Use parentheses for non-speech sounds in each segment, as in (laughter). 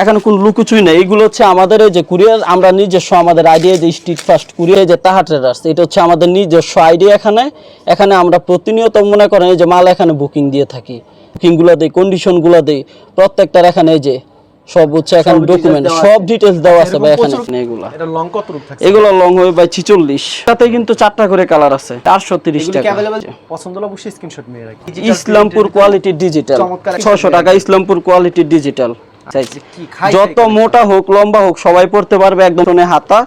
এখানে কোন লুকুচুই নেই। এগুলো হচ্ছে আমাদের যে কুরিয়ার আমরা নিজস্ব আমাদের আইডিয়া যে স্ট্রিট ফাস্ট কুরিয়ার যে তাহা ট্রেডার্স এটা হচ্ছে আমাদের নিজস্ব আইডিয়া এখানে। এখানে আমরা প্রতিনিয়ত মনে করেন এই যে মাল এখানে বুকিং দিয়ে থাকি। বুকিংগুলো দিই কন্ডিশনগুলো দিই। প্রত্যেকটার এখানে এই যে সব হচ্ছে এখানে ডকুমেন্ট সব ডিটেলস দেওয়া আছে ভাই এখানে। এগুলা। এটা লং কত রূপ থাকছে? এগুলো লং হবে ভাই ছিচল্লিশ। তাতে কিন্তু চারটা করে কালার আছে চারশো তিরিশ এগুলো কি টাকা। পছন্দ হলে অবশ্যই স্ক্রিনশট নিয়ে রাখি। ইসলামপুর কোয়ালিটি ডিজিটাল চমৎকার একটা ছশো টাকা ইসলামপুর কোয়ালিটি ডিজিটাল চাইছি যত মোটা হোক লম্বা হোক সবাই পড়তে পারবে একদম হাতা।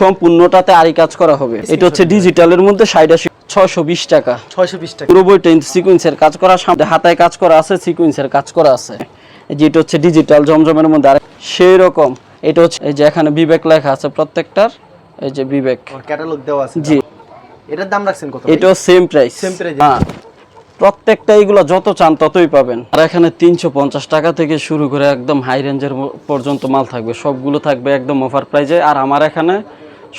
সম্পূর্ণটাতে আরি কাজ করা হবে। এটা হচ্ছে ডিজিটালের মধ্যে সাইড আসি ছশো বিশ টাকা। 620 টাকা। পুরো বইটা সিকুয়েন্সের কাজ করা সামনে হাতায় কাজ করা আছে সিকুয়েন্সের কাজ করা আছে। এই হচ্ছে ডিজিটাল জমজমের মধ্যে আর সেই রকম। এটা হচ্ছে এই যে এখানে বিবেক লেখা আছে প্রত্যেকটার এই যে বিবেক। ক্যাটালগ দেওয়া আছে জি। এটার দাম রাখছেন কত এটাও সেম প্রাইস Same price? হ্যাঁ। প্রত্যেকটা এগুলো যত চান ততই পাবেন। আর এখানে তিনশো পঞ্চাশ টাকা থেকে শুরু করে একদম হাই রেঞ্জের পর্যন্ত মাল থাকবে। সবগুলো থাকবে একদম অফার প্রাইজে আর আমার এখানে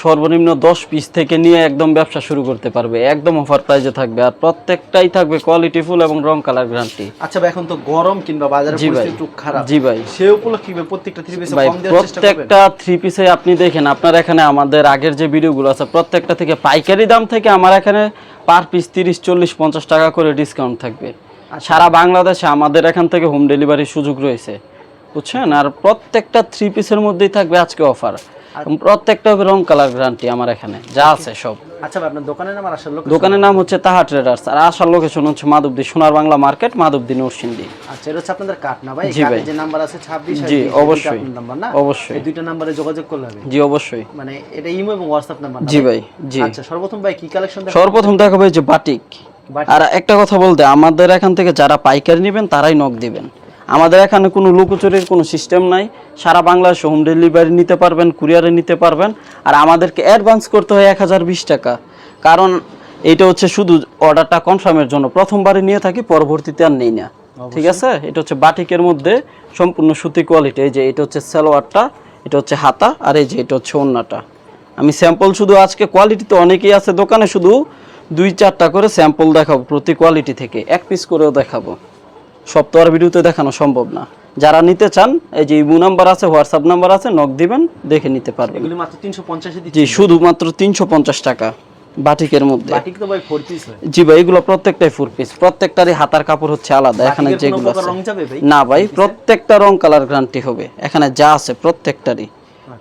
সর্বনিম্ন দশ পিস থেকে নিয়ে একদম ব্যবসা শুরু করতে পারবে। একদম অফার প্রাইজে থাকবে। আর প্রত্যেকটাই থাকবে কোয়ালিটি ফুল এবং রং কালার গ্যারান্টি আচ্ছা ভাই এখন তো গরম কিংবা ভাই পরিস্থিতি একটু খারাপ। জি ভাই। সে উপলক্ষে প্রত্যেকটা থ্রি পিসে কম দেওয়ার চেষ্টা করবেন? প্রত্যেকটা থ্রি পিসে আপনি দেখেন আপনার এখানে আমাদের আগের যে ভিডিওগুলো আছে প্রত্যেকটা থেকে পাইকারি দাম থেকে আমার এখানে পার পিস তিরিশ চল্লিশ পঞ্চাশ টাকা করে ডিসকাউন্ট থাকবে। আচ্ছা। সারা বাংলাদেশে আমাদের এখান থেকে হোম ডেলিভারির সুযোগ রয়েছে। বুঝছেন? আর প্রত্যেকটা থ্রি পিসের মধ্যেই থাকবে আজকে অফার প্রত্যেকটা রং কালার গ্যারান্টি আমার এখানে যা আছে সব। আচ্ছা ভাই আপনার দোকানের নাম আর আসার লোক দোকানের নাম হচ্ছে তাহা ট্রেডার্স আর আসার লোকেশন হচ্ছে মাধবদী সোনার বাংলা মার্কেট মাধবদী নরসিংদী। আচ্ছা এটা হচ্ছে আপনাদের কার্ড না ভাই? জি যে নাম্বার আছে 26 জি, অবশ্যই। নাম্বার না? অবশ্যই। এই দুইটা নাম্বারে যোগাযোগ করলে হবে। জি অবশ্যই। মানে এটা ইমো এবং নাম্বার জি ভাই? জি। আচ্ছা সর্বপ্রথম ভাই কি কালেকশন সর্বপ্রথম দেখাবো যে বাটিক। বাটিক। আর একটা কথা বলতে আমাদের এখান থেকে যারা পাইকারি নেবেন তারাই নক দিবেন। আমাদের এখানে কোনো লুকোচুরির কোনো সিস্টেম নাই। সারা বাংলাদেশে হোম ডেলিভারি নিতে পারবেন কুরিয়ারে নিতে পারবেন। আর আমাদেরকে অ্যাডভান্স করতে হয় এক হাজার বিশ টাকা। কারণ এটা হচ্ছে শুধু অর্ডারটা কনফার্মের জন্য। প্রথমবারে নিয়ে থাকি পরবর্তীতে আর নেই না। ঠিক আছে? এটা হচ্ছে বাটিকের মধ্যে সম্পূর্ণ সুতি কোয়ালিটি এই যে এটা হচ্ছে সালোয়ারটা এটা হচ্ছে হাতা আর এই যে এটা হচ্ছে ওন্নাটা। আমি স্যাম্পল শুধু আজকে কোয়ালিটি তো অনেকেই আছে দোকানে শুধু দুই চারটা করে স্যাম্পল দেখাবো প্রতি কোয়ালিটি থেকে। এক পিস করেও দেখাবো। সব তো আর ভিডিওতে দেখানো সম্ভব না। যারা নিতে চান এই যে ইমো নাম্বার আছে হোয়াটসঅ্যাপ নাম্বার আছে নক দিবেন দেখে নিতে পারবেন। এগুলি মাত্র 350 এ জি শুধুমাত্র তিনশো পঞ্চাশ টাকা বাটিকের মধ্যে। বাটিক তো ভাই 4 পিস হয়। জি ভাই এগুলো প্রত্যেকটাই ফোর পিস প্রত্যেকটারই হাতার কাপড় হচ্ছে আলাদা এখানে যেগুলো আছে। রং যাবে ভাই? না ভাই প্রত্যেকটা রং কালার গ্যারান্টি হবে। এখানে যা আছে প্রত্যেকটারই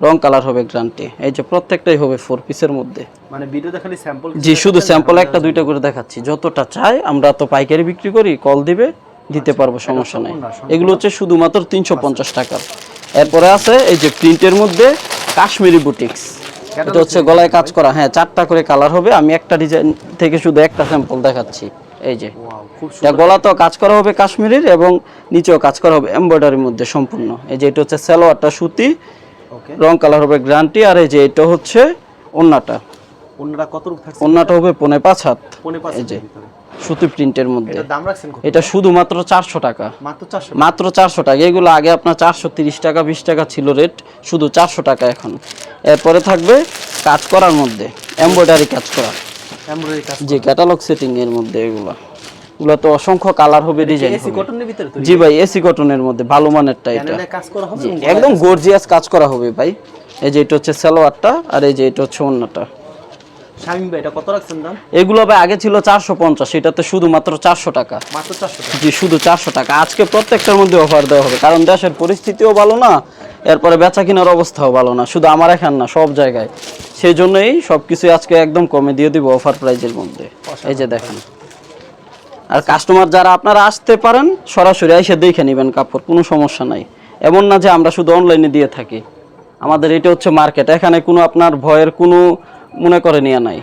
রং কালার হবে গ্যারান্টি এই যে প্রত্যেকটাই হবে ফোর পিসের মধ্যে। মানে ভিডিওতে খালি স্যাম্পল জি শুধু স্যাম্পল একটা দুইটা করে দেখাচ্ছি। যতটা চাই আমরা তো পাইকারি বিক্রি করি কল দিবে। দিতে পারব সমস্যা নেই। এগুলো হচ্ছে শুধুমাত্র তিনশো পঞ্চাশ টাকা এরপরে আছে এই যে প্রিন্টের মধ্যে কাশ্মীরি বুটিক্স। এটা হচ্ছে গলায় কাজ করা। হ্যাঁ চারটা করে কালার হবে। আমি একটা ডিজাইন থেকে শুধু একটা স্যাম্পল দেখাচ্ছি। এই যে। গলা তো কাজ করা হবে কাশ্মীরির এবং নিচেও কাজ করা হবে এমব্রয়ডারির মধ্যে সম্পূর্ণ। এই যে এটা হচ্ছে সালোয়ারটা সুতি। রং কালার হবে গ্রান্টি আর এই যে এটা হচ্ছে ওন্নাটা। অন্যরা কত রূপ থাকছে? ওন্নাটা হবে পনে পাঁচ হাত। পনে পাঁচ এই যে। সুতি প্রিন্টের মধ্যে। এটা শুধুমাত্র চারশো টাকা। মাত্র চারশো টাকা? এগুলো আগে আপনার চারশো তিরিশ টাকা বিশ টাকা ছিল রেট। শুধু চারশো টাকা এখন। এরপরে থাকবে কাজ করার মধ্যে। এমব্রয়ডারি কাজ করা। যে ক্যাটালগ সেটিং এর মধ্যে এগুলো। এগুলো তো অসংখ্য কালার হবে ডিজাইন জি ভাই এসি কটনের মধ্যে। ভালো মানেরটা এটা। একদম গর্জিয়াস কাজ করা হবে ভাই। এই যে এটা হচ্ছে সালোয়ারটা আর এই যে এটা হচ্ছে অন্যটা শামিম ভাই এটা কত রাখছেন দাম? এগুলো ভাই আগে ছিল টাকা। মাত্র 400 টাকা? জি শুধু চারশো টাকা। আজকে প্রত্যেকটার মধ্যে অফার দেওয়া হবে কারণ দেশের পরিস্থিতিও ভালো না এরপরে বেচা কেনার অবস্থাও ভালো না শুধু আমার এখান না সব জায়গায়। সেই জন্যই সব কিছু আজকে একদম কমে দিয়ে দিব অফার প্রাইজের মধ্যে। এই যে দেখেন। আর কাস্টমার যারা আপনারা আসতে পারেন সরাসরি এসে দেখে নেবেন কাপড় কোনো সমস্যা নাই। এমন না যে আমরা শুধু অনলাইনে দিয়ে থাকি। আমাদের এটা হচ্ছে মার্কেট এখানে কোনো আপনার ভয়ের কোনো মনে করে নেওয়া নাই,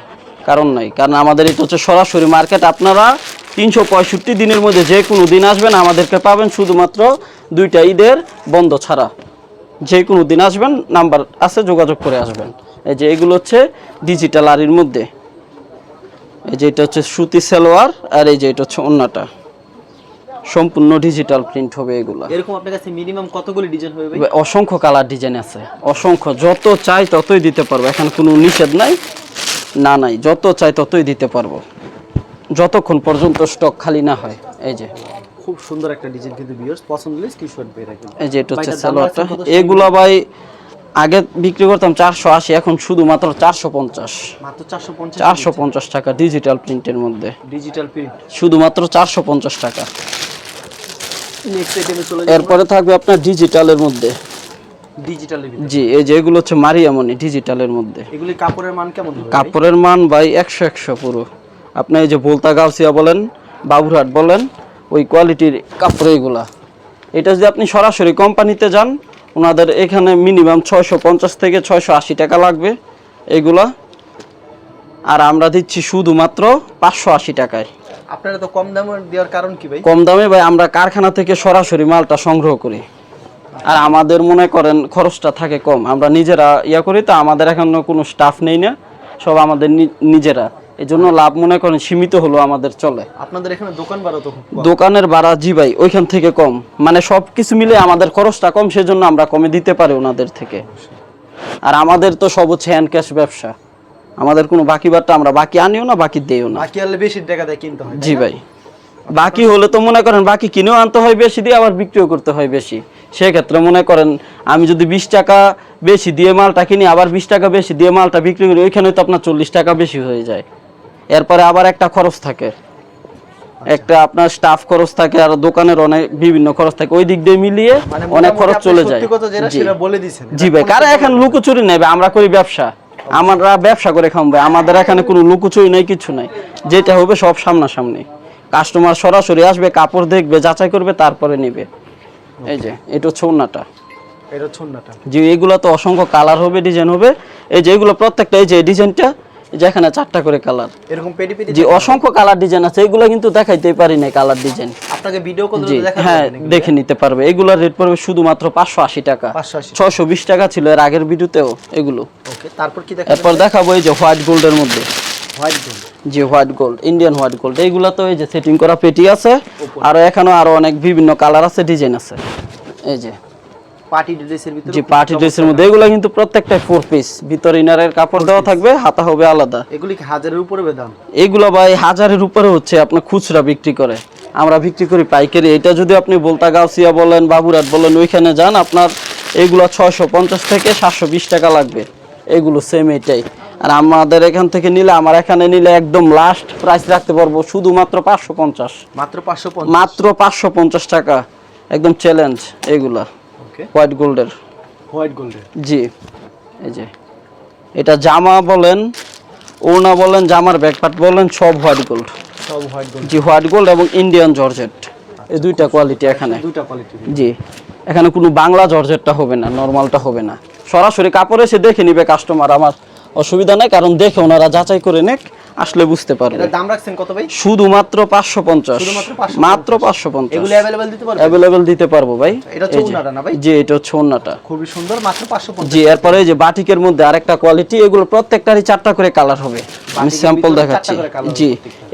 কারণ নাই। কারণ আমাদের এটা হচ্ছে সরাসরি মার্কেট আপনারা তিনশো পঁয়ষট্টি দিনের মধ্যে যে কোনো দিন আসবেন, আমাদেরকে পাবেন শুধুমাত্র দুইটা ঈদের বন্ধ ছাড়া। যে কোনো দিন আসবেন নাম্বার আছে, যোগাযোগ করে আসবেন। এই যে এগুলো হচ্ছে ডিজিটাল আরির মধ্যে। এই যে এটা হচ্ছে সুতি সালোয়ার, আর এই যে এটা হচ্ছে অন্যটা সম্পূর্ণ ডিজিটাল প্রিন্ট হবে এগুলা। এরকম আপনার কাছে মিনিমাম কতগুলি ডিজাইন হবে অসংখ্য কালার ডিজাইন আছে। অসংখ্য যত চাই ততই দিতে পারব। এখানে কোনো নিষেধ নাই না নাই। যত চাই ততই দিতে পারব। যতক্ষণ পর্যন্ত স্টক খালি না হয়। এই যে। খুব সুন্দর একটা ডিজাইন কিন্তু ভিউয়ার্স পছন্দ হলে স্ক্রিনশট পেয়ে রাখবেন। এই যে এটা হচ্ছে সালোয়ারটা। এগুলা ভাই আগে বিক্রি করতাম চারশো আশি এখন শুধুমাত্র চারশো পঞ্চাশ। মাত্র 450 চারশো পঞ্চাশ টাকা ডিজিটাল প্রিন্টের মধ্যে। ডিজিটাল প্রিন্ট শুধুমাত্র চারশো পঞ্চাশ টাকা। এরপরে থাকবে আপনার ডিজিটালের মধ্যে। ডিজিটালের জি এই যে এগুলো হচ্ছে মারিয়ামনি ডিজিটালের মধ্যে। এগুলি কাপড়ের মান কেমন কাপড়ের মান ভাই একশো একশো পুরো। আপনি এই যে বলতা গাউসিয়া বলেন বাবুরহাট বলেন ওই কোয়ালিটির কাপড় এগুলা এটা যদি আপনি সরাসরি কোম্পানিতে যান ওনাদের এখানে মিনিমাম ছয়শো পঞ্চাশ থেকে ছয়শো আশি টাকা লাগবে এগুলা। আর আমরা দিচ্ছি শুধুমাত্র পাঁচশো আশি টাকায়। আপনারা তো কম দামে দেওয়ার কারণ কি ভাই? কম দামে ভাই আমরা কারখানা থেকে সরাসরি মালটা সংগ্রহ করি। আর আমাদের মনে করেন খরচটা থাকে কম। আমরা নিজেরা ইয়া করি তো আমাদের এখনও কোনো স্টাফ নেই না। সব আমাদের নিজেরা। এই জন্য লাভ মনে করেন সীমিত হলো আমাদের চলে। আপনাদের এখানে দোকান ভাড়া তো। দোকানের ভাড়া জি ভাই ওইখান থেকে কম। মানে সব কিছু মিলে আমাদের খরচটা কম সেজন্য আমরা কমে দিতে পারি ওনাদের থেকে। আর আমাদের তো সব হচ্ছে হ্যান্ড ক্যাশ ব্যবসা। আমাদের কোনো বাকি বারটা আমরা বাকি আনিও না বাকি দেও না। বাকি আনলে বেশি টাকা দিয়ে কিনতে হয় জি ভাই। বাকি হলে তো মনে করেন বাকি কিনেও আনতে হয় বেশি দিয়ে আবার বিক্রিও করতে হয় বেশি। সেক্ষেত্রে মনে করেন আমি যদি বিশ টাকা বেশি দিয়ে মালটা কিনি আবার বিশ টাকা বেশি দিয়ে মালটা বিক্রি করি ওইখানে তো আপনার চল্লিশ টাকা বেশি হয়ে যায়। এরপরে আবার একটা খরচ থাকে। একটা আপনার স্টাফ খরচ থাকে আর দোকানের অনেক বিভিন্ন খরচ থাকে। ওই দিক দিয়ে মিলিয়ে মানে অনেক খরচ চলে যায়। জি। জি ভাই কারা এখানে লুকোচুরি নেবে? আমরা করি ব্যবসা। আমরা ব্যবসা করে খাব আমাদের এখানে কোনো লুকোচুরি নেই কিছু নাই। যেটা হবে সব সামনাসামনি। কাস্টমার সরাসরি আসবে কাপড় দেখবে যাচাই করবে তারপরে নেবে। এই যে এটা হচ্ছে এটা ছন্নাটা যে এগুলো তো অসংখ্য কালার হবে ডিজাইন হবে। এই যে এগুলো প্রত্যেকটা এই যে ডিজাইনটা যেখানে চারটা করে কালার এরকম পেটি পেটি যে অসংখ্য কালার ডিজাইন আছে এগুলো কিন্তু দেখাইতেই পারি না কালার ডিজাইন আপনাকে ভিডিও কল জি দেখা হ্যাঁ দেখে নিতে পারবে। এগুলোর রেট পড়বে শুধুমাত্র পাঁচশো আশি টাকা। 580 ছয়শো বিশ টাকা ছিল এর আগের ভিডিওতেও এগুলো। ওকে তারপর কি দেখা এরপর দেখাবো এই যে হোয়াইট গোল্ডের মধ্যে। হোয়াইট গোল্ড যে white gold Indian white gold এইগুলো তো এই যে সেটিং করা পেটি আছে। আর এখানেও আরও অনেক বিভিন্ন কালার আছে ডিজাইন আছে। এই যে। পার্টি ড্রেসের ভিতরে যে পার্টি ড্রেসের মধ্যে এগুলো কিন্তু প্রত্যেকটাই ফোর পিস ভিতর ইনারের কাপড় দেওয়া থাকবে হাতা হবে আলাদা। এগুলি কি হাজারের উপরে বেদাম? এইগুলো ভাই হাজারের উপরে হচ্ছে আপনার খুচরা বিক্রি করে। আমরা বিক্রি করি পাইকারি। এটা যদি আপনি বলতা গাউসিয়া বলেন বাবুরাট বলেন ওইখানে যান আপনার এগুলো ছয়শো পঞ্চাশ থেকে সাতশো বিশ টাকা লাগবে। এগুলো সেম এটাই। আর আমাদের এখান থেকে নিলে আমার এখানে নিলে একদম লাস্ট প্রাইস রাখতে পারব শুধুমাত্র পাঁচশো পঞ্চাশ। মাত্র পাঁচশো মাত্র পাঁচশো পঞ্চাশ টাকা। একদম চ্যালেঞ্জ এগুলা। ওকে। হোয়াইট গোল্ডের। হোয়াইট গোল্ডের। জি। এই যে। এটা জামা বলেন ওড়না বলেন জামার ব্যাকপার্ট বলেন সব হোয়াইট গোল্ড। সব হোয়াইট গোল্ড। জি হোয়াইট গোল্ড এবং ইন্ডিয়ান জর্জেট। এই দুইটা কোয়ালিটি এখানে। দুইটা কোয়ালিটি। জি। এখানে কোনো বাংলা জর্জেটটা হবে না নর্মালটা হবে না। সরাসরি কাপড় এসে দেখে নিবে কাস্টমার আমার অসুবিধা নেই কারণ দেখে ওনারা যাচাই করে নেক। আসলে বুঝতে পারবে। দাম রাখছেন কত ভাই? শুধুমাত্র পাঁচশো পঞ্চাশ। শুধুমাত্র 550 মাত্র পাঁচশো পঞ্চাশ। এগুলি অ্যাভেলেবেল দিতে পারবেন অ্যাভেলেবেল দিতে পারব ভাই। এটা এই যে। ওড়নাটা না ভাই? জি এটা ওড়নাটা খুবই সুন্দর মাত্র পাঁচশো পঞ্চাশ। জি এরপরে যে বাটিকের মধ্যে আরেকটা কোয়ালিটি এগুলো প্রত্যেকটারই চারটা করে কালার হবে। আমি স্যাম্পল দেখাচ্ছি। জি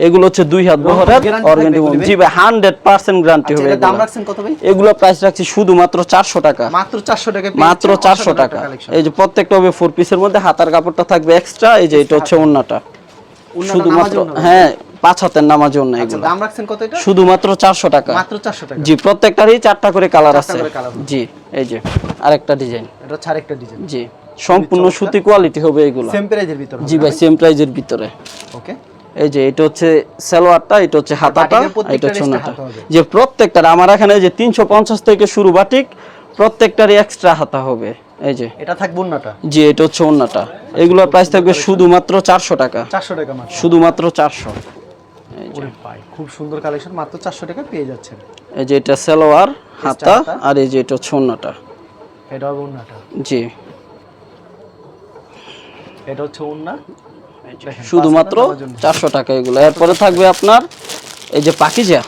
এগুলো হচ্ছে দুই হাত বহরের অর্গানিক জি ভাই হান্ড্রেড পার্সেন্ট গ্যারান্টি আচ্ছা হবে দাম। রাখছেন কত ভাই? এগুলো প্রাইস রাখছি শুধুমাত্র চারশো টাকা। মাত্র চারশো টাকা মাত্র চারশো টাকা এই যে প্রত্যেকটা হবে ফোর পিসের মধ্যে হাতার কাপড়টা থাকবে এক্সট্রা এই যে এটা হচ্ছে ওন্নাটা শুধুমাত্র হ্যাঁ পাঁচ হাতের নামাজ ওন্না আচ্ছা এগুলো। দাম রাখছেন কত এটা? শুধুমাত্র চারশো টাকা। মাত্র চারশো টাকা। জি প্রত্যেকটারই চারটা করে কালার আছে। জি এই যে আরেকটা ডিজাইন। এটা হচ্ছে আরেকটা ডিজাইন। জি সম্পূর্ণ সুতি কোয়ালিটি হবে এগুলো। সেম প্রাইজের ভিতরে জি ভাই সেম প্রাইজের ভিতরে। ওকে এই যে এটা হচ্ছে সালোয়ারটা এটা হচ্ছে হাতাটা এটা হচ্ছে। যে প্রত্যেকটার আমার এখানে যে তিনশো পঞ্চাশ থেকে শুরু বাটিক প্রত্যেকটারই এক্সট্রা হাতা হবে। এই যে। এটা থাকবে অন্যটা জি এটা হচ্ছে ওন্নাটা এগুলোর প্রাইস থাকবে শুধুমাত্র চারশো টাকা। চারশো টাকা মাত্র। শুধুমাত্র চারশো। খুব সুন্দর কালেকশন মাত্র চারশো টাকা পেয়ে যাচ্ছেন। এই যে এটা সালোয়ার হাতা। আর এই যে এটা হচ্ছে ওন্নাটা এটা হবে অন্যটা জি। এটা হচ্ছে অন্য শুধুমাত্র চারশো টাকা এগুলো। এরপরে থাকবে আপনার এই যে পাকিজা।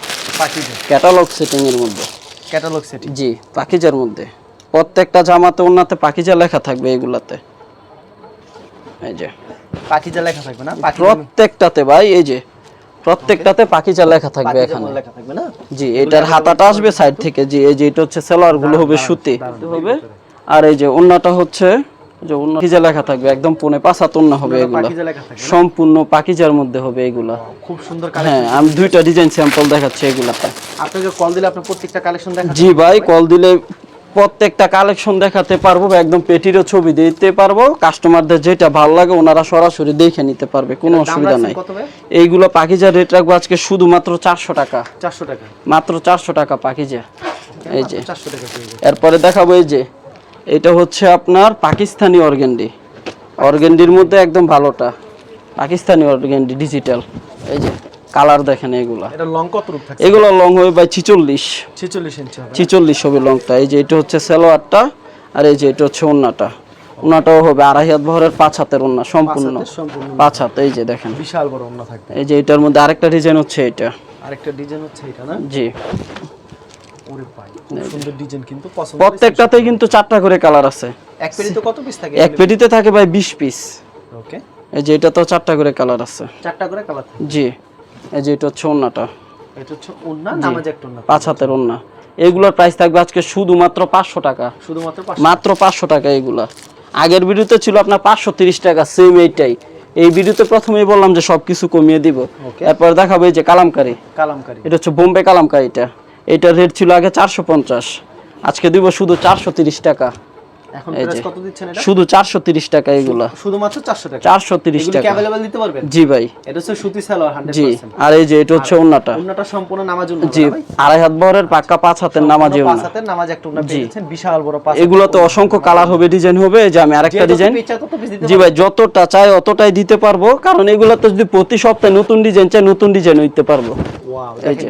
পাখিদের ক্যাটালগ সেটিং এর মধ্যে। ক্যাটালগ সেট জি পাকিজার মধ্যে। প্রত্যেকটা জামাতে ওনাতে পাকিজা লেখা থাকবে এগুলাতে। এই যে। পাখিজা লেখা থাকবে না? পাখি প্রত্যেকটাতে ভাই এই যে। প্রত্যেকটাতে পাকিজা লেখা থাকবে এখানে। লেখা থাকবে না? জি এটার হাতাটা আসবে সাইড থেকে জি এই যে এটা হচ্ছে সেলোয়ারগুলো হবে সুতি। হবে? আর এই যে ওন্নাটা হচ্ছে যে অন্য পাকিজা লেখা থাকবে একদম পনে পাঁচাতন না হবে এগুলা। পাখিজা সম্পূর্ণ পাকিজার মধ্যে হবে এগুলা। খুব সুন্দর হ্যাঁ আমি দুইটা ডিজাইন স্যাম্পল দেখাচ্ছি এগুলাতে। আপনাকে কল দিলে আপনি প্রত্যেকটা কালেকশন দেখা জি ভাই কল দিলে প্রত্যেকটা কালেকশন দেখাতে পারব একদম পেটিরও ছবি দিতে পারব। কাস্টমারদের যেটা ভালো লাগে ওনারা সরাসরি দেখে নিতে পারবে কোনো অসুবিধা নাই। এইগুলো পাকিজার রেট রাখব আজকে শুধুমাত্র চারশো টাকা। চারশো টাকা। মাত্র চারশো টাকা পাকিজা। এই যে। এরপরে দেখাবো এই যে। এটা হচ্ছে আপনার পাকিস্তানি অর্গেন্ডি। অর্গেন্ডির মধ্যে একদম ভালোটা। পাকিস্তানি অর্গেন্ডি ডিজিটাল এই যে। কালার দেখেন এগুলা। এটা লং কত রূপ থাকে এগুলো লং হবে ভাই ছিচল্লিশ। ছেচল্লিশ ইঞ্চি হবে। ছিচল্লিশ হবে লংটা এই যে এটা হচ্ছে সালোয়ারটা আর এই যে এটা হচ্ছে ওন্নাটা। ওন্নাটাও হবে আড়াই হাত ভরের পাঁচ হাতের ওন্না সম্পূর্ণ। পাঁচ হাত এই যে দেখেন। বিশাল বড় অন্য থাকবে। এই যে এটার মধ্যে আরেকটা ডিজাইন হচ্ছে এটা। আরেকটা ডিজাইন হচ্ছে এটা না? জি। ওরে ভাই সুন্দর ডিজাইন কিন্তু পছন্দ প্রত্যেকটাতেই কিন্তু চারটা করে কালার আছে। এক পেটি তো কত পিস থাকে? এক পেটিতে থাকে ভাই বিশ পিস ওকে এই যে এটা তো চারটা করে কালার আছে। চারটা করে কালার জি। এই যে এটা হচ্ছে ওন্নাটা। এটা হচ্ছে ওন্না নামাজ একটা ওন্না। পাঁচ হাতের ওন্না। এগুলোর প্রাইস থাকবে আজকে শুধুমাত্র পাঁচশো টাকা। শুধুমাত্র মাত্র পাঁচশো টাকা এগুলা। আগের ভিডিওতে ছিল আপনার পাঁচশো তিরিশ টাকা সেম এইটাই। এই ভিডিওতে প্রথমেই বললাম যে সবকিছু কমিয়ে দিব। এরপর দেখাবো এই যে কালামকারি। কালামকারি। এটা হচ্ছে বোম্বে কালামকারিটা এটার রেট ছিল আগে চারশো পঞ্চাশ। আজকে দিব শুধু চারশো তিরিশ টাকা। এখন প্রাইস কত দিচ্ছেন এটা? শুধু চারশো তিরিশ টাকা এগুলা। শুধুমাত্র চারশো টাকা? চারশো তিরিশ কি টাকা। দিতে পারবেন? জি ভাই। এটা হচ্ছে সুতি সালোয়ার হান্ড্রেড জি। আর এই যে এটা হচ্ছে ওন্নাটা। ওন্নাটা সম্পূর্ণ নামাজ জন্য জি। আড়াই হাত বহরের পাক্কা পাঁচ হাতের নামাজি পাঁচ হাতের নামাজ একটা ওন্না পেয়েছেন বিশাল বড় পাঁচ এগুলো তো অসংখ্য কালার হবে ডিজাইন হবে যে আমি আরেকটা ডিজাইন দিতে জি ভাই যতটা চাই অতটাই দিতে পারব কারণ এগুলো তো যদি প্রতি সপ্তাহে নতুন ডিজাইন চাই নতুন ডিজাইন হইতে পারব।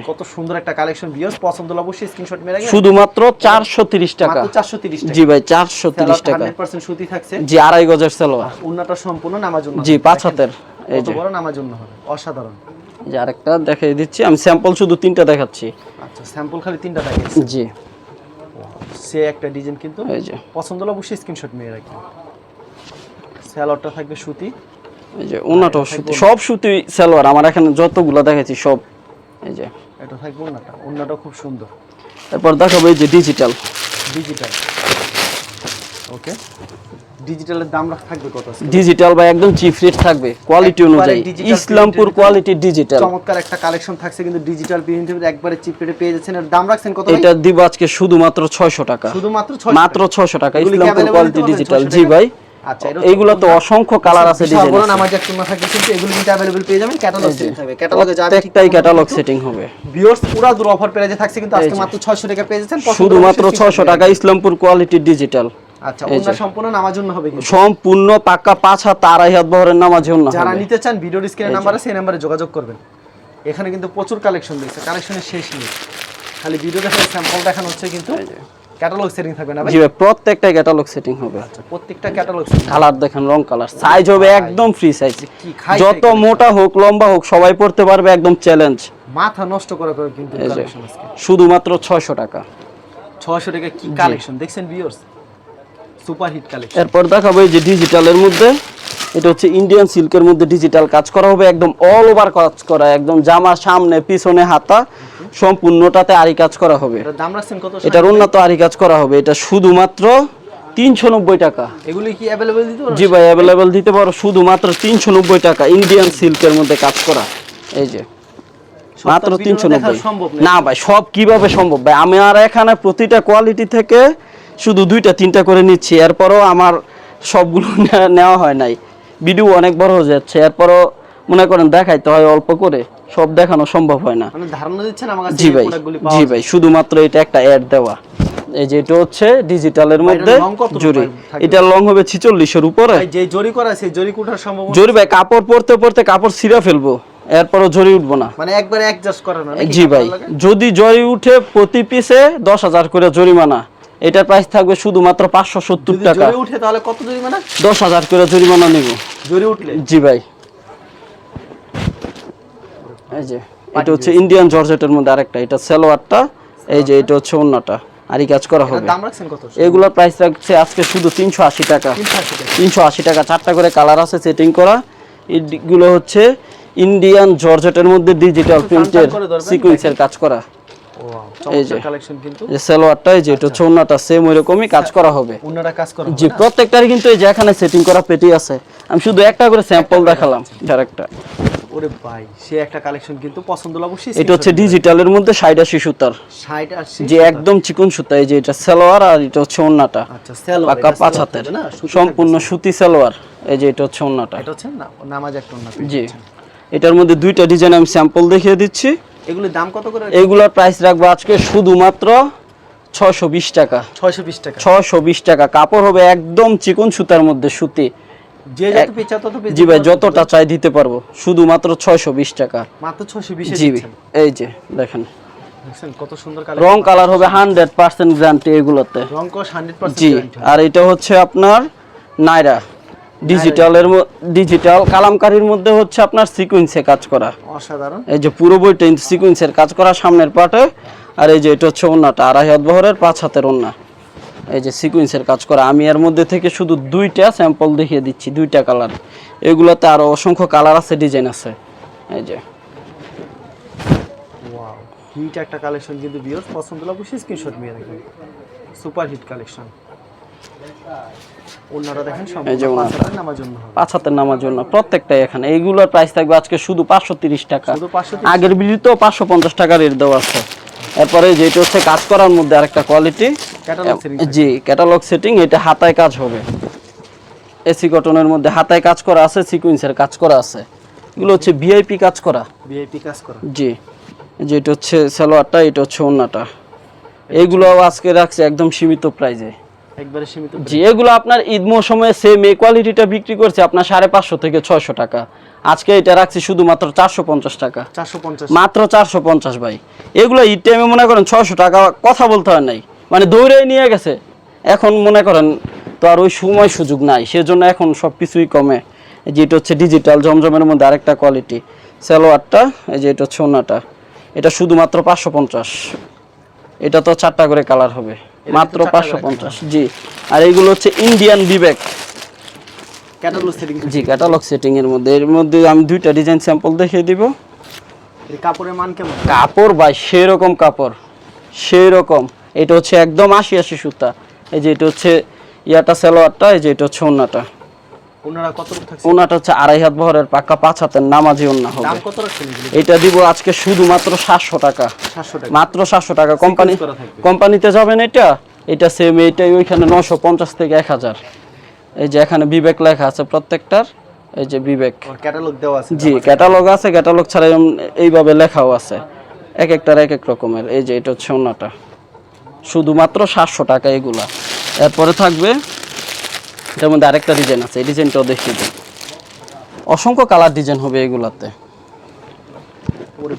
কত সুন্দর একটা কালেকশন ভিউয়ার্স পছন্দ হলে অবশ্যই স্ক্রিনশট মেরে শুধুমাত্র চারশো তিরিশ টাকা। মাত্র 430 টাকা। জি ভাই চারশো তিরিশ টাকা। 100% সুতি থাকছে। জি আড়াই গজের সালোয়ার। ওন্নাটা সম্পূর্ণ নামাজ জন্য জি পাঁচ হাতের। এই যে। বড় নামাজ জন্য হবে। অসাধারণ। যে আরেকটা দেখাই দিচ্ছি। আমি স্যাম্পল শুধু তিনটা দেখাচ্ছি। আচ্ছা স্যাম্পল খালি তিনটা থাকে জি। সে একটা ডিজাইন কিন্তু এই যে। পছন্দ হলে অবশ্যই স্ক্রিনশট মেরে রাখবেন। স্যালোয়ারটা থাকবে সুতি। এই যে ওনাটাও সুতি। সব সুতি সালোয়ার। আমার এখানে যতগুলো দেখাচ্ছি সব। এই যে। এটা থাকবে ওন্নাটা ওন্নাটা খুব সুন্দর। এরপর দেখাবো এই যে ডিজিটাল ডিজিটাল ওকে ডিজিটালের দাম রাখ- থাকবে কত আজকে? ডিজিটাল বা একদম চিপ রেট থাকবে কোয়ালিটি একবারে অনুযায়ী digital ইসলামপুর print এর কোয়ালিটি ডিজিটাল চমৎকার একটা কালেকশন থাকছে কিন্তু ডিজিটাল প্রিন্টের একবারে চিপ রেটে পেয়ে যাচ্ছেন এর দাম রাখছেন কত ভাই? এটা দিব আজকে শুধুমাত্র ছয়শো টাকা শুধুমাত্র 6 মাত্র ছয়শো টাকা এগুলি কি ইসলামপুর available কোয়ালিটি দিতে পারবেন ডিজিটাল 600 জি টাকা? ভাই আচ্ছা এটা এইগুলো তো অসংখ্য কালার আছে বিশাল ডিজাইন বড় নামাজ একটা ওন্না থাকবে কিন্তু এগুলো কিন্তু अवेलेबल পেয়ে যাবেন ক্যাটালগ সেটিং থাকবে ক্যাটালগে যাবে প্রত্যেকটাই ক্যাটালগ সেটিং হবে ভিউয়ার্স পুরো দূর অফার পেয়ে থাকছে কিন্তু আজকে মাত্র 600 টাকা পেয়ে যাচ্ছেন পছন্দ হলে শুধুমাত্র অবশ্যই ছয়শো screenshot টাকা ইসলামপুর কোয়ালিটি ডিজিটাল মেরে- আচ্ছা ওন্না সম্পূর্ণ নামাজ জন্য হবে কিন্তু। সম্পূর্ণ পাক্কা পাঁচ হাত আড়াই হাত বহরের নামাজে অন্য যারা নিতে চান ভিডিওর স্ক্রিনের নাম্বারে সেই নাম্বারে যোগাযোগ করবেন। এখানে কিন্তু প্রচুর কালেকশন দিয়েছে কালেকশনের শেষ নেই। খালি ভিডিও দেখার স্যাম্পল দেখানো হচ্ছে কিন্তু ক্যাটালগ সেটিং থাকবে না ভাই? জি ভাই ক্যাটালগ সেটিং হবে। আচ্ছা প্রত্যেকটা ক্যাটালগ কালার দেখেন রং কালার সাইজ হবে একদম ফ্রি সাইজ যত মোটা হোক লম্বা হোক সবাই পড়তে পারবে একদম চ্যালেঞ্জ মাথা নষ্ট করে করে কিন্তু কালেকশন আজকে। শুধুমাত্র ছয়শো টাকা। 600 টাকা কি কালেকশন দেখছেন ভিউয়ার্স সুপার হিট কালেকশন এরপর দেখাবো এই যে ডিজিটালের মধ্যে। এটা হচ্ছে ইন্ডিয়ান সিল্কের মধ্যে ডিজিটাল কাজ করা হবে একদম অল ওভার কাজ করা একদম জামা সামনে পিছনে হাতা সম্পূর্ণটাতে আরি কাজ করা হবে। এটার দাম রাখছেন কত এটার উন্নত আরি কাজ করা হবে এটা শুধুমাত্র তিনশো নব্বই টাকা। এগুলি কি অ্যাভেলেবল দিতে পারবেন জি ভাই অ্যাভেলেবেল দিতে পারো শুধুমাত্র তিনশো নব্বই টাকা ইন্ডিয়ান সিল্কের মধ্যে কাজ করা। এই যে মাত্র তিনশো নব্বই। না। না ভাই সব কীভাবে সম্ভব? ভাই আমি আর এখানে প্রতিটা কোয়ালিটি থেকে শুধু দুইটা তিনটা করে নিচ্ছি। এরপরও আমার সবগুলো (laughs) নেওয়া- হয় নাই। ভিডিও অনেক বড় হয়ে যাচ্ছে। এরপরও মনে করেন দেখাইতে হয় অল্প করে। সব দেখানো সম্ভব হয় না। মানে ধারণা দিচ্ছেন আমার জি ভাই জি ভাই শুধুমাত্র এটা একটা অ্যাড দেওয়া। এই যে এটা হচ্ছে ডিজিটালের মধ্যে এটা লং হবে ছিচল্লিশের উপরে। যে জরি করা সেই জরি কুঠার সম্ভাবনা জরি ভাই কাপড় পরতে পরতে কাপড় ছিঁড়া ফেলব। এরপরও জরি উঠবো না। মানে একবারে অ্যাডজাস্ট করা না জি ভাই যদি জরি উঠে প্রতি পিসে দশ হাজার করে জরিমানা। এটার প্রাইস থাকবে শুধুমাত্র পাঁচশো সত্তর টাকা। উঠে তাহলে কত জরি মানে দশ হাজার করে জরিমানা নিব। জরি উঠলে? জি ভাই। এই যে এটা হচ্ছে ইন্ডিয়ান জর্জেটের মধ্যে আরেকটা এটা সালোয়ারটা এই যে এটা হচ্ছে অন্যটা আর কাজ করা হবে। দাম রাখছেন কত? এগুলোর প্রাইস রাখছে আজকে শুধু তিনশো আশি টাকা। তিনশো আশি টাকা। চারটা করে কালার আছে সেটিং করা। এগুলো হচ্ছে ইন্ডিয়ান জর্জেটের মধ্যে ডিজিটাল প্রিন্টের সিকুয়েন্সের কাজ করা। এই যে। কালেকশন কিন্তু। যে সালোয়ারটা এই যে এটা হচ্ছে ওন্নাটা সেম ওইরকমই কাজ করা হবে। অন্যরা কাজ করা জি প্রত্যেকটারই কিন্তু এই যে এখানে সেটিং করা পেটি আছে। আমি শুধু একটা করে স্যাম্পল দেখালাম এটার একটা। ওরে ভাই সে একটা কালেকশন কিন্তু পছন্দ অবশ্যই এটা হচ্ছে ডিজিটালের মধ্যে সুতার। 60 80 যে একদম চিকন সুতা এই যে এটা সালোয়ার আর এটা হচ্ছে ওন্নাটা। আচ্ছা সেল পাকা পাঁচ হাতের। না? সম্পূর্ণ সুতি সালোয়ার এই যে এটা হচ্ছে ওন্নাটা। এটা হচ্ছে না নামাজ একটা অন্য জি। এটার মধ্যে দুইটা ডিজাইন আমি স্যাম্পল দেখিয়ে দিচ্ছি। এগুলোর দাম কত করে? এইগুলোর প্রাইস রাখব আজকে শুধুমাত্র ছশো বিশ টাকা। 620 টাকা। ছশো বিশ টাকা। কাপড় হবে একদম চিকন সুতার মধ্যে সুতি। যে যত পিচা তত জি ভাই যতটা চাই দিতে পারব। শুধুমাত্র ছয়শো বিশ টাকা। মাত্র 620 এ জি দিচ্ছেন। এই যে দেখেন। কত সুন্দর রং কালার হবে হান্ড্রেড পার্সেন্ট গ্যারান্টি এগুলোতে। রং কোশ 100% জি আর এটা হচ্ছে আপনার নাইরা। ডিজিটালের ডিজিটাল কালামকারির মধ্যে হচ্ছে আপনার সিকুয়েন্সে কাজ করা। অসাধারণ। এই যে পুরো বইটা সিকুয়েন্সের কাজ করা সামনের পাটে। আর এই যে এটা হচ্ছে ওন্নাটা আড়াই হাত বহরের পাঁচ হাতের ওন্না। এই যে সিকুয়েন্সের কাজ করা আমি এর মধ্যে থেকে শুধু দুইটা স্যাম্পল দেখিয়ে দিচ্ছি দুইটা কালার এগুলোতে আরও অসংখ্য কালার আছে ডিজাইন আছে। এই যে। হিট একটা কালেকশন কিন্তু ভিউয়ার্স পছন্দ হলে অবশ্যই স্ক্রিনশট নিয়ে রাখবেন সুপার হিট কালেকশন দেখেন। পাঁচ হাতের নামার জন্য প্রত্যেকটাই এখানে। এইগুলোর প্রাইস থাকবে আজকে শুধু পাঁচশো তিরিশ টাকা। শুধু 530 আগের পাঁচশো পঞ্চাশ টাকা রেট দেওয়া আছে। এরপরে যেটা হচ্ছে কাজ করার মধ্যে আরেকটা কোয়ালিটি জি ক্যাটালগ সেটিং এটা হাতায় কাজ হবে। এসি কটনের মধ্যে হাতায় কাজ করা আছে সিকুয়েন্সের কাজ করা আছে। এগুলো হচ্ছে ভিআইপি কাজ করা। ভিআইপি কাজ করা। জি যে এটা হচ্ছে সালোয়ারটা এটা হচ্ছে ওন্নাটা এইগুলো আজকে রাখছে একদম সীমিত প্রাইজে একবারে সীমিত জি এগুলো আপনার ঈদ মৌসুমে সেম এই কোয়ালিটিটা বিক্রি করছে আপনার সাড়ে পাঁচশো থেকে ছয়শো টাকা। আজকে এটা রাখছি শুধুমাত্র চারশো পঞ্চাশ টাকা। 450 মাত্র চারশো পঞ্চাশ ভাই। এগুলো ঈদ টাইমে মনে করেন ছয়শো টাকা কথা বলতে হয় নাই। মানে দৌড়ে নিয়ে গেছে। এখন মনে করেন তো আর ওই সময় সুযোগ নাই। সেজন্য এখন সব কিছুই কমে। এই যে এটা হচ্ছে ডিজিটাল জমজমের মধ্যে আরেকটা কোয়ালিটি সালোয়ারটা এই যে এটা হচ্ছে ওনাটা। এটা শুধুমাত্র পাঁচশো পঞ্চাশ। এটা তো চারটা করে কালার হবে। মাত্র পাঁচশো পঞ্চাশ জি। আর এইগুলো হচ্ছে ইন্ডিয়ান বিবেক ক্যাটালগ সেটিং জি ক্যাটালগ সেটিং এর মধ্যে। এর মধ্যে আমি দুইটা ডিজাইন স্যাম্পল দেখিয়ে দিব। কাপড়ের মান কেমন? কাপড় ভাই সেরকম কাপড়। সেই রকম এটা হচ্ছে একদম আশি আশি সুতা। এই যে এটা হচ্ছে ইয়াটা সালোয়ারটা এই যে এটা হচ্ছে ওন্নাটা। ওনারা কত থাকছে? ওন্নাটা হচ্ছে আড়াই হাত বহরের পাক্কা পাঁচ হাতের নামাজি ওন্না হবে। দাম কত রাখছেন এটা দিব আজকে শুধুমাত্র সাতশো টাকা। 700 টাকা। মাত্র সাতশো টাকা। কোম্পানি কোম্পানিতে যাবেন এটা? এটা সেম এইটাই ওইখানে নশো পঞ্চাশ থেকে এক হাজার। এই যে এখানে বিবেক লেখা আছে প্রত্যেকটার এই যে বিবেক। ক্যাটালগ দেওয়া আছে জি ক্যাটালগ আছে ক্যাটালগ ছাড়া এইভাবে লেখাও আছে। এক একটার এক এক রকমের। এই যে এটা হচ্ছে অন্যটা শুধুমাত্র সাতশো টাকা এগুলা। এরপরে থাকবে এটার মধ্যে আরেকটা ডিজাইন আছে এই ডিজাইনটাও দেখিয়ে দিই। অসংখ্য কালার ডিজাইন হবে এগুলাতে।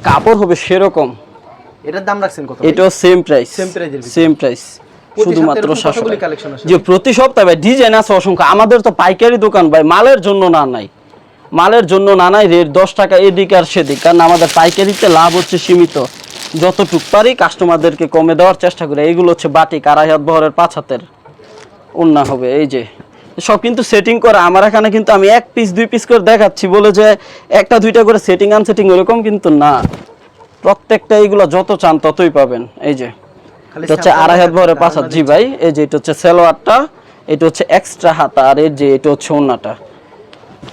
কাপড় হবে সেরকম। এটার দাম রাখছেন কত এটাও সেম প্রাইস price এর সেম প্রাইস শুধুমাত্র যে প্রতি সপ্তাহে ডিজাইন আছে অসংখ্য। আমাদের তো পাইকারি দোকান ভাই মালের জন্য না নাই। মালের জন্য না নাই রেট দশ টাকা এদিক আর সেদিক। কারণ আমাদের পাইকারিতে লাভ হচ্ছে সীমিত। যতটুক পারি কাস্টমারদেরকে কমে দেওয়ার চেষ্টা করি। এইগুলো হচ্ছে বাটিক আড়াই হাত বহরের পাঁচ হাতের। ওন্না হবে এই যে। সব কিন্তু সেটিং করা। আমার এখানে কিন্তু আমি এক পিস দুই পিস করে দেখাচ্ছি। বলে যে একটা দুইটা করে সেটিং আনসেটিং ওরকম কিন্তু না। প্রত্যেকটা এইগুলো যত চান ততই পাবেন। এই যে এটা হচ্ছে আড়াই হাত ভরে পাঁচ হাত। জি ভাই এই যে এটা হচ্ছে সালোয়ারটা এটা হচ্ছে এক্সট্রা হাতা আর এই যে এটা হচ্ছে দিচ্ছেন।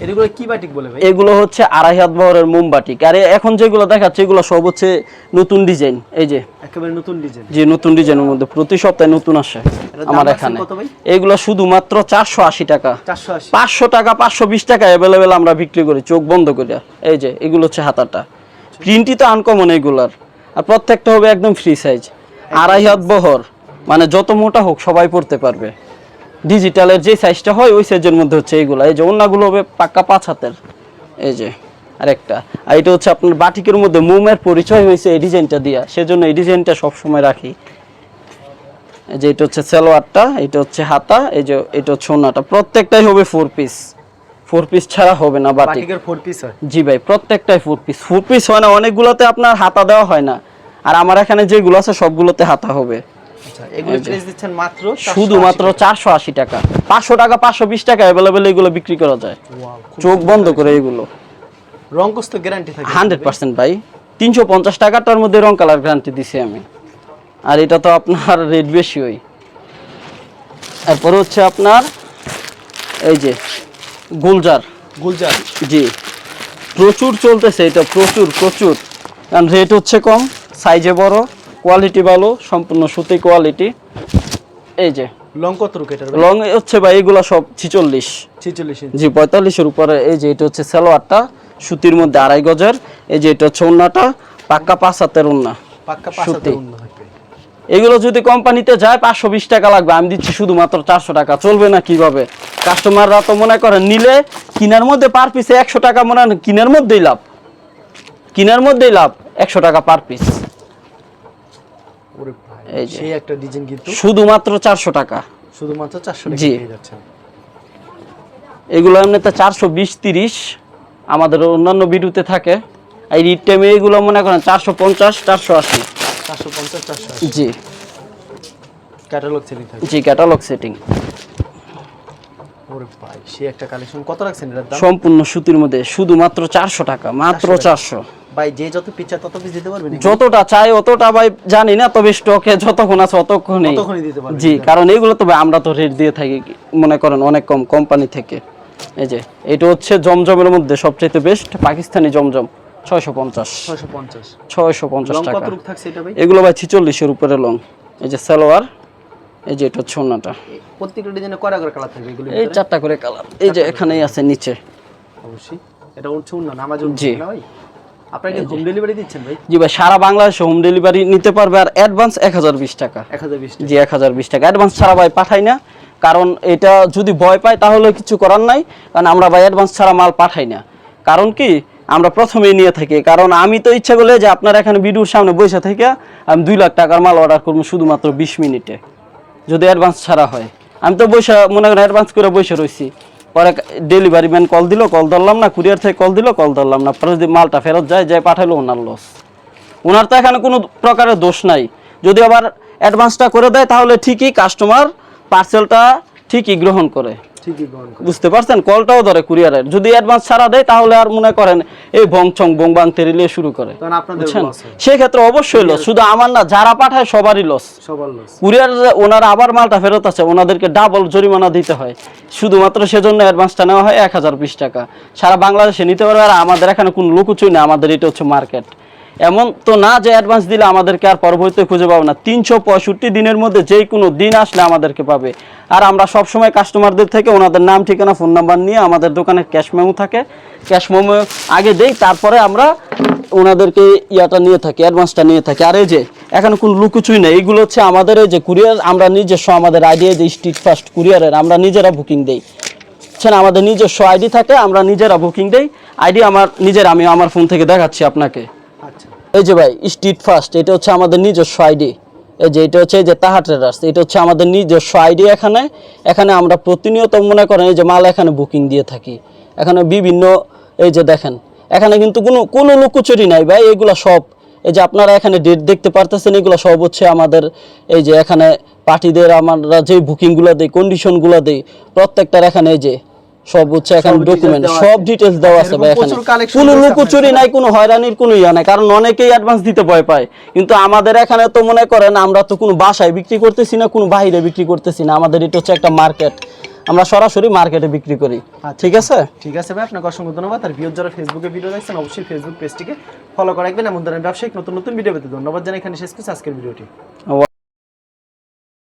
এগুলো কি বাটিক বলে ভাই? এগুলো হচ্ছে আড়াই হাত বহরের মোমবাটিক আর এখন যেগুলো দেখাচ্ছে এগুলো সব হচ্ছে নতুন ডিজাইন। এই যে একেবারে নতুন ডিজাইন। যে নতুন ডিজাইনের মধ্যে। প্রতি সপ্তাহে নতুন আসে আমার এখানে। এগুলো শুধুমাত্র চারশো আশি টাকা। পাঁচশো টাকা পাঁচশো বিশ টাকা অ্যাভেলেবেল আমরা বিক্রি করি চোখ বন্ধ করে। এই যে এগুলো হচ্ছে হাতাটা। প্রিন্টই তো আনকমন এগুলার। আর প্রত্যেকটা হবে একদম ফ্রি সাইজ আড়াই হাত বহর। মানে যত মোটা হোক সবাই পড়তে পারবে। ডিজিটালের যে সাইজটা হয় ওই সাইজের মধ্যে হচ্ছে এইগুলো এই যে অন্যগুলো হবে পাক্কা পাঁচ হাতের। এই যে আরেকটা। আর এটা হচ্ছে আপনার বাটিকের মধ্যে মোমের পরিচয় হয়েছে এই ডিজাইনটা দিয়া। সেজন্য এই ডিজাইনটা সবসময় রাখি। এই যে এটা হচ্ছে সালোয়ারটা এটা হচ্ছে হাতা এই যে এটা হচ্ছে ওন্নাটা প্রত্যেকটাই হবে ফোর পিস ফোর পিস ছাড়া হবে না বাটিক। বাটিকের ফোর পিস হয়। জি ভাই প্রত্যেকটাই ফোর পিস ফোর পিস হয় না অনেকগুলোতে আপনার হাতা দেওয়া হয় না। আর আমার এখানে যেগুলো আছে সবগুলোতে হাতা হবে। এগুলো প্রাইস দিচ্ছেন মাত্র শুধুমাত্র চারশো আশি টাকা। পাঁচশো টাকা পাঁচশো বিশ টাকা অ্যাভেলেবেল এগুলো বিক্রি করা যায়। চোখ বন্ধ করে এগুলো। রঙ্কস তো গ্যারান্টি থাকে। হান্ড্রেড পার্সেন্ট ভাই। তিনশো পঞ্চাশ টাকাটার মধ্যে রং কালার গ্যারান্টি দিছি আমি। আর এটা তো আপনার রেট বেশি ওই। এরপরে হচ্ছে আপনার এই যে গুলজার। গুলজার। জি। প্রচুর চলতেছে এটা প্রচুর প্রচুর। কারণ রেট হচ্ছে কম সাইজে বড়। কোয়ালিটি ভালো সম্পূর্ণ সুতি কোয়ালিটি এই যে। লং কত লং হচ্ছে ভাই এগুলো সব ছিচল্লিশ। ছিচল্লিশ ইঞ্চি। জি পঁয়তাল্লিশের উপরে। এই যে এটা হচ্ছে সালোয়ারটা সুতির মধ্যে আড়াই গজের। এই যে এটা হচ্ছে ওন্নাটা পাক্কা পাঁচ হাতের ওন্না। পাক্কা পাঁচ সুতি। হাতের উন্ন এগুলো যদি কোম্পানিতে যায় পাঁচশো বিশ টাকা লাগবে। আমি দিচ্ছি শুধুমাত্র চারশো টাকা। চলবে না কীভাবে? কাস্টমাররা তো মনে করেন নিলে কিনার মধ্যে পার পিসে একশো টাকা মনে হয় কিনার মধ্যেই লাভ। কিনার মধ্যেই লাভ একশো টাকা পার পিস এই যে। সেই একটা ডিজাইন কিন্তু শুধুমাত্র চারশো টাকা। শুধুমাত্র চারশো টাকা জি। পেয়ে যাচ্ছেন। এগুলো এমনিতে চারশো বিশ তিরিশ আমাদের অন্যান্য ভিডিওতে থাকে। এই রিড টাইমে এগুলো মনে করেন চারশো পঞ্চাশ চারশো আশি। চারশো পঞ্চাশ চারশো জি। ক্যাটালগ থাকবে। জি ক্যাটালগ সেটিং ওরে ভাই সেই একটা কালেকশন কত রাখছেন এটার দাম? সম্পূর্ণ সুতির মধ্যে শুধুমাত্র চারশো টাকা মাত্র 400 চারশো। ভাই যে যত তত পিস দিতে পারবেন যতটা চাই অতটা ভাই জানি না তবে স্টকে যতক্ষণ আছে অতক্ষণই। ততক্ষণই দিতে পারবেন জি কারণ এগুলো তো ভাই আমরা তো রেট দিয়ে থাকি মনে করেন অনেক কম কোম্পানি থেকে। এই যে এটা হচ্ছে জমজমের মধ্যে সবচেয়ে বেস্ট পাকিস্তানি জমজম ছয়শো পঞ্চাশ। ছয়শো পঞ্চাশ। টাকা। এগুলো ভাই ছিচল্লিশের উপরে লং এই যে সালোয়ার এই যে এটা হচ্ছে প্রত্যেকটা ডিজাইনে কয়টা করে কালার থাকবে এগুলো এই চারটা করে কালার এই যে এখানেই আছে নিচে। অবশ্যই। এটা হচ্ছে অন্য নামাজ জি। না ভাই আপনারা কি হোম ডেলিভারি দিচ্ছেন ভাই? জি ভাই সারা বাংলাদেশে হোম ডেলিভারি নিতে পারবে আর অ্যাডভান্স এক হাজার বিশ টাকা। জি এক হাজার বিশ টাকা। অ্যাডভান্স ছাড়া ভাই পাঠাই না কারণ এটা যদি ভয় পায় তাহলে কিছু করার নাই কারণ আমরা ভাই অ্যাডভান্স ছাড়া মাল পাঠাই না। কারণ কি আমরা প্রথমেই নিয়ে থাকি কারণ আমি তো ইচ্ছা করলে যে আপনার এখানে ভিডিওর সামনে বসে থেকে আমি দুই লাখ টাকার মাল অর্ডার করব শুধুমাত্র বিশ মিনিটে যদি অ্যাডভান্স ছাড়া হয়। আমি তো বসে মনে করেন অ্যাডভান্স করে বসে রয়েছি পরে ডেলিভারি ম্যান কল দিল কল ধরলাম না কুরিয়ার থেকে কল দিল কল ধরলাম না। পরে যদি মালটা ফেরত যায় যায় পাঠাইলো, ওনার লস ওনার তো এখানে কোনো প্রকারের দোষ নাই। যদি আবার অ্যাডভান্সটা করে দেয়, তাহলে ঠিকই কাস্টমার পার্সেলটা ঠিকই গ্রহণ করে ঠিকই গ্রহণ করে। বুঝতে পারছেন? কলটাও ধরে কুরিয়ারের। যদি অ্যাডভান্স ছাড়া দেয় তাহলে আর মনে করেন এই ভং ছং বং বাং তেরিলে শুরু করে। বুঝছেন? সেক্ষেত্রে অবশ্যই লস শুধু আমার না যারা পাঠায় সবারই লস লস কুরিয়ার ওনারা আবার মালটা ফেরত আছে ওনাদেরকে ডাবল জরিমানা দিতে হয়। শুধুমাত্র সেজন্য অ্যাডভান্সটা নেওয়া হয় এক হাজার বিশ টাকা। সারা বাংলাদেশে নিতে পারবে আর আমাদের এখানে কোনো লুকুচুই না আমাদের এটা হচ্ছে মার্কেট এমন তো না যে অ্যাডভান্স দিলে আমাদেরকে আর পরবর্তীতে খুঁজে পাবো না। তিনশো পঁয়ষট্টি দিনের মধ্যে যেই কোনো দিন আসলে আমাদেরকে পাবে। আর আমরা সবসময় কাস্টমারদের থেকে ওনাদের নাম, ঠিকানা ফোন নাম্বার নিয়ে আমাদের দোকানে ক্যাশ মেমো থাকে। ক্যাশ মেমো আগে দেই, তারপরে আমরা ওনাদেরকে ইয়াটা নিয়ে থাকি অ্যাডভান্সটা নিয়ে থাকি। আর এই যে, এখানে কোনো লুকুচুই নেই। এইগুলো হচ্ছে আমাদের এই যে কুরিয়ার আমরা নিজস্ব আমাদের আইডিয়া যে স্ট্রিট ফাস্ট কুরিয়ারের আমরা নিজেরা বুকিং দেই। বুঝছেন? আমাদের নিজস্ব আইডি থাকে, আমরা নিজেরা বুকিং দেই। আইডি আমার, নিজের, আমি আমার ফোন থেকে দেখাচ্ছি আপনাকে। এই যে ভাই স্ট্রিট ফার্স্ট এটা হচ্ছে আমাদের নিজস্ব আইডি এই যে, এটা হচ্ছে এই যে তাহা ট্রেডার্স এটা হচ্ছে আমাদের নিজস্ব আইডি এখানে। এখানে আমরা প্রতিনিয়ত মনে করেন এই যে মাল এখানে বুকিং দিয়ে থাকি। এখানে বিভিন্ন, এই যে দেখেন, এখানে কিন্তু কোনো কোনো লুকোচুরি নাই ভাই, এগুলো সব। এই যে আপনারা এখানে ডেট দেখতে পারতেছেন, এগুলো সব হচ্ছে আমাদের, এই যে এখানে পার্টিদের আমরা যে বুকিংগুলো দিই কন্ডিশনগুলো দিই, প্রত্যেকটার এখানে এই যে সব হচ্ছে এখানে ডকুমেন্ট সব আছে। ডিটেলস দেওয়া আছে ভাই এখানে। কোনো লুকোচুরি নাই কোনো হয়রানির কোনো ইয়া নাই কারণ অনেকেই অ্যাডভান্স দিতে ভয় পায়। কিন্তু আমাদের এখানে তো মনে করেন আমরা তো কোনো বাসায় বিক্রি করতেছি না কোনো বাইরে বিক্রি করতেছি না। আমাদের এটা হচ্ছে একটা মার্কেট আমরা সরাসরি মার্কেটে বিক্রি করি। ঠিক আছে? ঠিক আছে ভাই আপনাকে অসংখ্য ধন্যবাদ। আর ভিউর যারা ফেসবুকে ভিডিও দেখছেন অবশ্যই ফেসবুক পেজটিকে ফলো করে রাখবেন। এমন ধরনের ব্যবসায়িক নতুন নতুন ভিডিও পেতে ধন্যবাদ জানাই। এখানে শেষ করছি আজকের ভিডিওটি।